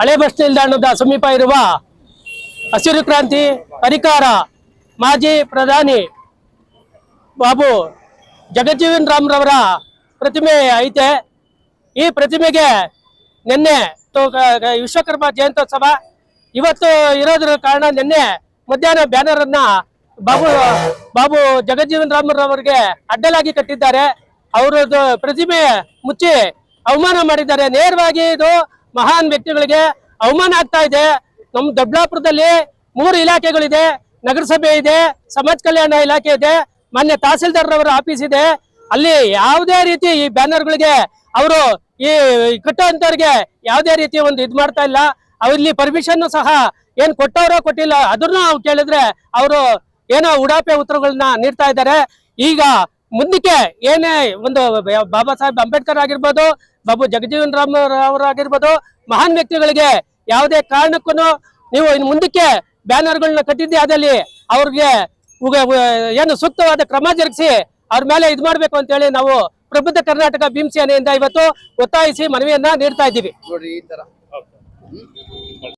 ಹಳೆ ಬಸ್ ನಿಲ್ದಾಣದ ಸಮೀಪ ಇರುವ ಹಸಿರು ಕ್ರಾಂತಿ ಪರಿಕಾರ ಮಾಜಿ ಪ್ರಧಾನಿ ಬಾಬು ಜಗಜ್ಜೀವನ್ ರಾಮ್ರವರ ಪ್ರತಿಮೆ ಐತೆ. ಈ ಪ್ರತಿಮೆಗೆ ನಿನ್ನೆ ವಿಶ್ವಕರ್ಮ ಜಯಂತ್ಯೋತ್ಸವ. ಇವತ್ತು ಇರೋದ್ರ ಕಾರಣ ನಿನ್ನೆ ಮಧ್ಯಾಹ್ನ ಬ್ಯಾನರ್ ಅನ್ನ ಬಾಬು ಬಾಬು ಜಗಜ್ಜೀವನ್ ರಾಮ್ರವರಿಗೆ ಅಡ್ಡಲಾಗಿ ಕಟ್ಟಿದ್ದಾರೆ. ಅವರದ್ದು ಪ್ರತಿಮೆ ಮುಚ್ಚಿ ಅವಮಾನ ಮಾಡಿದ್ದಾರೆ. ನೇರವಾಗಿ ಇದು ಮಹಾನ್ ವ್ಯಕ್ತಿಗಳಿಗೆ ಅವಮಾನ ಆಗ್ತಾ ಇದೆ. ನಮ್ಮ ದೊಡ್ಡಾಪುರದಲ್ಲಿ ಮೂರು ಇಲಾಖೆಗಳಿದೆ. ನಗರಸಭೆ ಇದೆ, ಸಮಾಜ ಕಲ್ಯಾಣ ಇಲಾಖೆ ಇದೆ, ಮಾನ್ಯ ತಹಸೀಲ್ದಾರ್ ಅವರ ಆಫೀಸ್ ಇದೆ. ಅಲ್ಲಿ ಯಾವುದೇ ರೀತಿ ಈ ಬ್ಯಾನರ್ಗಳಿಗೆ ಅವರು ಈ ಕಟ್ಟುವಂತವ್ರಿಗೆ ಯಾವುದೇ ರೀತಿ ಒಂದು ಇದು ಮಾಡ್ತಾ ಇಲ್ಲ. ಅವ್ರಲ್ಲಿ ಪರ್ಮಿಷನ್ ಸಹ ಏನ್ ಕೊಟ್ಟವರೋ ಕೊಟ್ಟಿಲ್ಲ. ಅದನ್ನು ಕೇಳಿದ್ರೆ ಅವರು ಏನೋ ಉಡಾಪೆ ಉತ್ತರಗಳನ್ನ ನೀಡ್ತಾ ಇದ್ದಾರೆ. ಈಗ ಮುಂದಕ್ಕೆ ಏನೇ ಒಂದು ಬಾಬಾ ಸಾಹೇಬ್ ಅಂಬೇಡ್ಕರ್ ಆಗಿರ್ಬೋದು, ಬಾಬು ಜಗಜೀವನ್ ರಾಮ್ ಅವರಾಗಿರ್ಬೋದು ಮಹಾನ್ ವ್ಯಕ್ತಿಗಳಿಗೆ ಯಾವುದೇ ಕಾರಣಕ್ಕೂ ನೀವು ಇನ್ನು ಮುಂದಕ್ಕೆ ಬ್ಯಾನರ್ಗಳನ್ನ ಕಟ್ಟಿದ್ದೆ ಅದಲ್ಲಿ ಅವ್ರಿಗೆ ಏನು ಸೂಕ್ತವಾದ ಕ್ರಮ ಜರುಗಿಸಿ ಅವ್ರ ಮೇಲೆ ಇದು ಮಾಡ್ಬೇಕು ಅಂತ ಹೇಳಿ ನಾವು ಪ್ರಬುದ್ಧ ಕರ್ನಾಟಕ ಭೀಮಸೇನೆಯಿಂದ ಇವತ್ತು ಒತ್ತಾಯಿಸಿ ಮನವಿಯನ್ನ ನೀಡ್ತಾ ಇದ್ದೀವಿ?